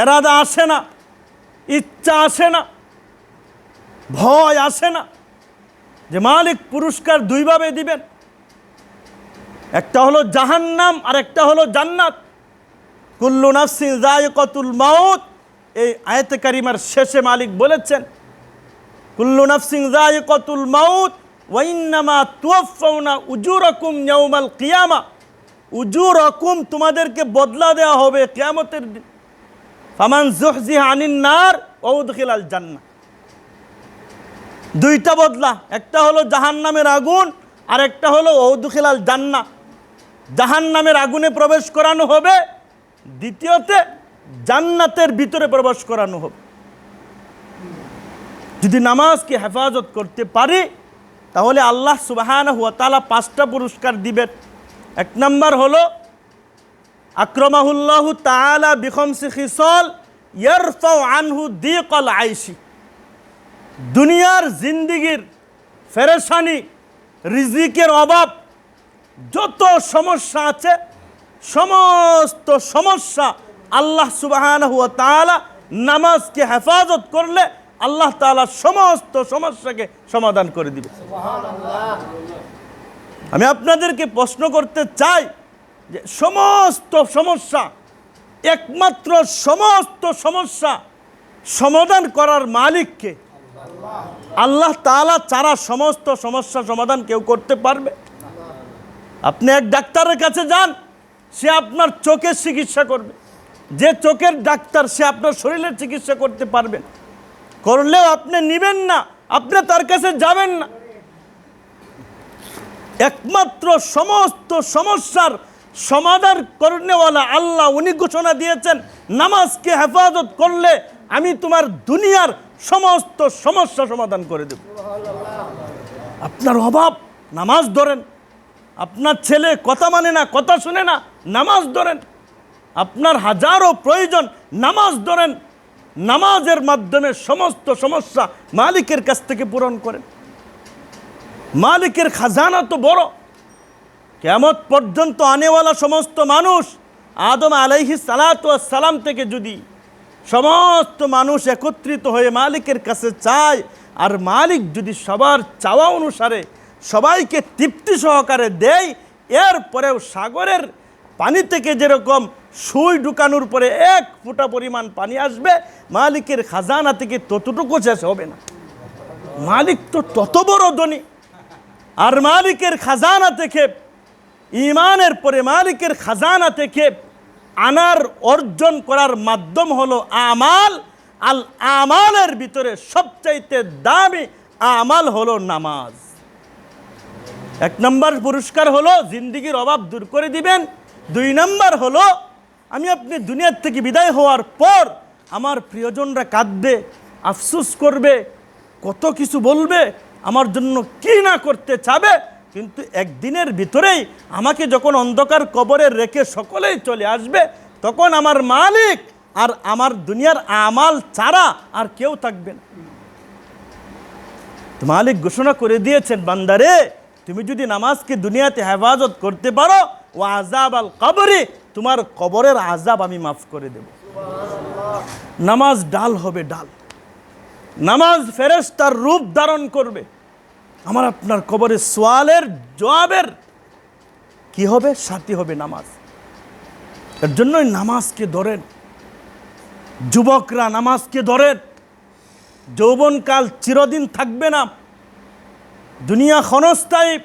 এরাদা আসে না, ইচ্ছা আসে না, ভয় আসে না। যে মালিক পুরস্কার দুইভাবে দিবেন, একটা হলো জাহান্নাম আর একটা হলো জান্নাত। কুল্লু নাফসিন জায়কতুল মাউত, এই আয়াতে কারিমার শেষে মালিক বলেছেন, কুল্লু নাফসিন জায়কতুল মাউত ওয়াইন্নামা তুয়াফাউনা উজুরাকুম ইয়াউমাল কিয়ামা। উজুরাকুম তোমাদেরকে বদলা দেওয়া হবে, কিয়ামতের দিন ফামান আনিন নার ওয়া উদখিলাল জান্নাহ। দুইটা বদলা, একটা হলো জাহান্নামের আগুন, আর একটা হলো ঔদুখিলাল জান্না জাহান্নামের আগুনে প্রবেশ করানো হবে, দ্বিতীয়তে জান্নাতের ভিতরে প্রবেশ করানো হবে। যদি নামাজকে হেফাজত করতে পারি, তাহলে আল্লাহ সুবাহান হুয়া তালা পাঁচটা পুরস্কার দিবেন। এক নম্বর হলো আক্রমাহুল্লাহ তালা বিখমসি খিসল ইয়ারফাউ আনহু দিকল আইসি দুনিয়ার জিন্দিগির ফেরেশানি রিজিকের অভাব যত সমস্যা আছে সমস্ত সমস্যা আল্লাহ সুবাহান হুয়া তালা নামাজকে হেফাজত করলে আল্লাহ তাআলা সমস্ত সমস্যাকে সমাধান করে দিবে। আমি আপনাদেরকে প্রশ্ন করতে চাই যে সমস্ত সমস্যা, একমাত্র সমস্ত সমস্যা সমাধান করার মালিককে আল্লাহ তাআলা ছাড়া সমস্ত সমস্যা সমাধান কেউ করতে পারবে। আপনি এক ডাক্তারের কাছে যান, সে আপনার চোখের চিকিৎসা করবে। যে চোখের ডাক্তার, সে আপনার শরীরের চিকিৎসা করতে পারবেন করলেও আপনি নিবেন না, আপনি তার কাছে যাবেন না। একমাত্র সমস্ত সমস্যার সমাধান করনেওয়ালা আল্লাহ উনি ঘোষণা দিয়েছেন, নামাজকে হেফাজত করলে আমি তোমার দুনিয়ার সমস্ত সমস্যা সমাধান করে দেব। আপনার অভাব, নামাজ ধরেন। আপনার ছেলে কথা মানে না, কথা শুনে না, নামাজ ধরেন। আপনার হাজারো প্রয়োজন, নামাজ ধরেন। নামাজের মাধ্যমে সমস্ত সমস্যা মালিকের কাছ থেকে পূরণ করেন। মালিকের খাজানা তো বড়। কেমত পর্যন্ত আনেওয়ালা সমস্ত মানুষ আদম আলাইহি সালাম থেকে যদি সমস্ত মানুষ একত্রিত হয়ে মালিকের কাছে চায়, আর মালিক যদি সবার চাওয়া অনুসারে সবাইকে তৃপ্তি সহকারে দেয়, এরপরেও সাগরের পানি থেকে যেরকম সুই ঢুকানোর পরে এক ফুটা পরিমাণ পানি আসবে, মালিকের খাজানা থেকে ততটুকু শেষ হবে না। মালিক তো তত বড় ধনী, আর মালিকের খাজানা থেকে ইমানের পরে মালিকের খাজানা থেকে আনার অর্জন করার মাধ্যম হলো আমাল। আল আমালের ভিতরে সবচাইতে দামি আমাল হলো নামাজ। এক নম্বর পুরস্কার হলো জিন্দিগির অভাব দূর করে দিবেন। দুই নম্বর হলো আমি আপনি দুনিয়ার থেকে বিদায় হওয়ার পর আমার প্রিয়জনরা কাঁদবে, আফসুস করবে, কত কিছু বলবে, আমার জন্য কি না করতে চাবে কিন্তু একদিনের ভিতরেই আমাকে যখন অন্ধকার কবরে রেখে সকলেই চলে আসবে, তখন আমার মালিক আর আমার দুনিয়ার আমাল ছাড়া আর কেউ থাকবে না। মালিক ঘোষণা করে দিয়েছেন, বান্দারে, তুমি যদি নামাজকে দুনিয়াতে হেফাজত করতে পারো, ও আজাব আল কবরে, তোমার কবরের আজাব আমি মাফ করে দেব। নামাজ ডাল হবে ডাল। নামাজ ফেরেস তার রূপ ধারণ করবে। আমার আপনার কবরে সোয়ালের জবাবের কি হবে? সাথী হবে নামাজ। এর জন্যই নামাজকে ধরেন। যুবকরা নামাজকে ধরেন। যৌবনকাল চিরদিন থাকবে না। দুনিয়া ক্ষণস্থায়ী।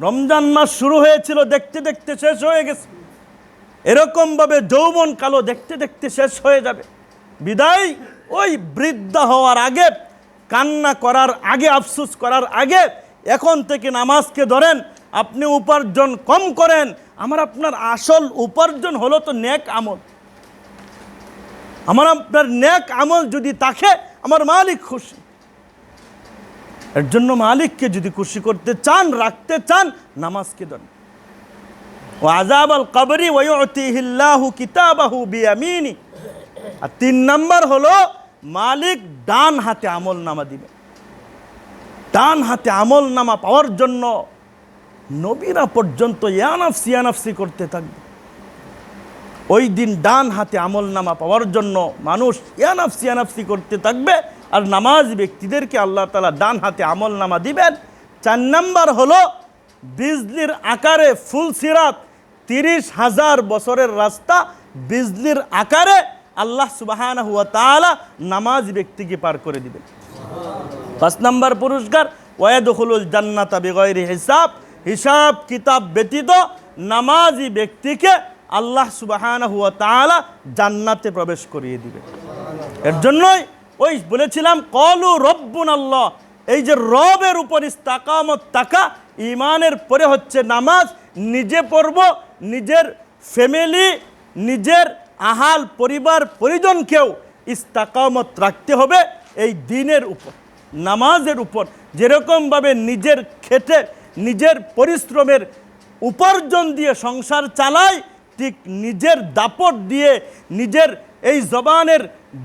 রমজান মাস শুরু হয়েছিল, দেখতে দেখতে শেষ হয়ে গেছে। এরকমভাবে যৌবন কালো দেখতে দেখতে শেষ হয়ে যাবে। বিদায় ওই বৃদ্ধা হওয়ার আগে কান্না করার আগে, আফসুস করার আগে এখন থেকে নামাজকে ধরেন, আপনি উপার্জন কম করেন। আমার আপনার আসল উপার্জন হলো তো নেক আমল। আমার আপনার নেক আমল যদি তাকে, আমার মালিক খুশি। এর জন্য মালিককে যদি খুশি করতে চান, রাখতে চান, নামাজকে ধরেন। ও আজাব আল কবরি ওয়তিহিল্লাহু কিতাবাহু বিয়ামিনি। আর তিন নাম্বার হলো মালিক ডান হাতে আমল নামা দিবে। ডান হাতে আমল নামা পাওয়ার জন্য নবীরা পর্যন্ত ইয়ানাফসি ইয়ানাফসি করতে থাকবে। ওই দিন ডান হাতে আমল নামা পাওয়ার জন্য মানুষ ইয়ানাফসি ইয়ানাফসি করতে থাকবে আর নামাজ ব্যক্তিদেরকে আল্লাহ তালা ডান হাতে আমল নামা দিবেন। চার নাম্বার হলো বিজলির আকারে ফুল সিরাত, তিরিশ হাজার বছরের রাস্তা বিজলির আকারে আল্লাহ সুবাহান হুয়া তালা নামাজ ব্যক্তিকে পার করে দিবেন। পাঁচ নাম্বার পুরস্কার ওয়াদুল জান্নাতা বেগৈরি হিসাব। হিসাব, কিতাব ব্যতীত নামাজি ব্যক্তিকে আল্লাহ সুবাহান হুয়া তালা জান্নাতে প্রবেশ করিয়ে দিবে এর জন্যই ওই বলেছিলাম, কলু রব্বুন আল্লাহ এই যে রবের উপর ইস্তাকামত তাকা ইমানের পরে হচ্ছে নামাজ, নিজে পড়ব, নিজের ফ্যামিলি নিজের আহাল পরিবার, পরিজনকেও ইস্তাকামত রাখতে হবে এই দিনের উপর, নামাজের উপর। যেরকমভাবে নিজের খেটে, নিজের পরিশ্রমের উপার্জন দিয়ে সংসার চালায়, ঠিক নিজের দাপট দিয়ে নিজের এই জবানের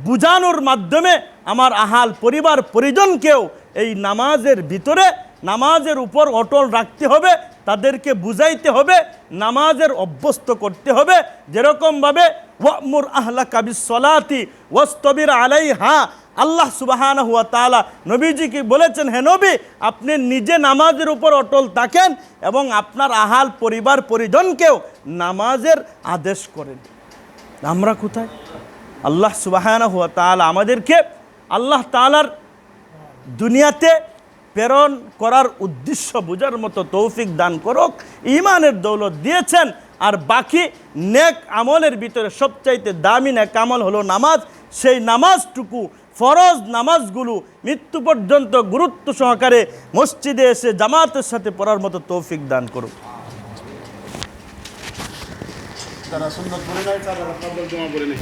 বুঝানোর মাধ্যমে আমার আহাল পরিবার, পরিজনকেও এই নামাজের ভিতরে, নামাজের উপর অটল রাখতে হবে, তাদেরকে বুঝাইতে হবে, নামাজের অভ্যস্ত করতে হবে। যেরকমভাবে ওয়ামুর আহলা কাবি সলাতি ওয়াস্তবির আলাই হা আল্লাহ সুবাহান হুয়া তালা নবীজিকে বলেছেন, হে নবী, আপনি নিজে নামাজের উপর অটল থাকেন এবং আপনার আহাল পরিবার পরিজনকেও নামাজের আদেশ করেন। আমরা কোথায়? আল্লাহ সুবাহান হুয়া তালা আমাদেরকে আল্লাহ তালার দুনিয়াতে প্রেরণ করার উদ্দেশ্য বোঝার মতো তৌফিক দান করুক। ইমানের দৌলত দিয়েছেন। আর বাকি নেক আমলের ভিতরে সবচাইতে দামি নেক আমল হলো নামাজ। সেই নামাজটুকু, ফরজ নামাজগুলো মৃত্যু পর্যন্ত গুরুত্ব সহকারে মসজিদে এসে জামাতের সাথে পড়ার মতো তৌফিক দান করুক তারা সুন্দর করে নাই, তারা জমা করে নেই।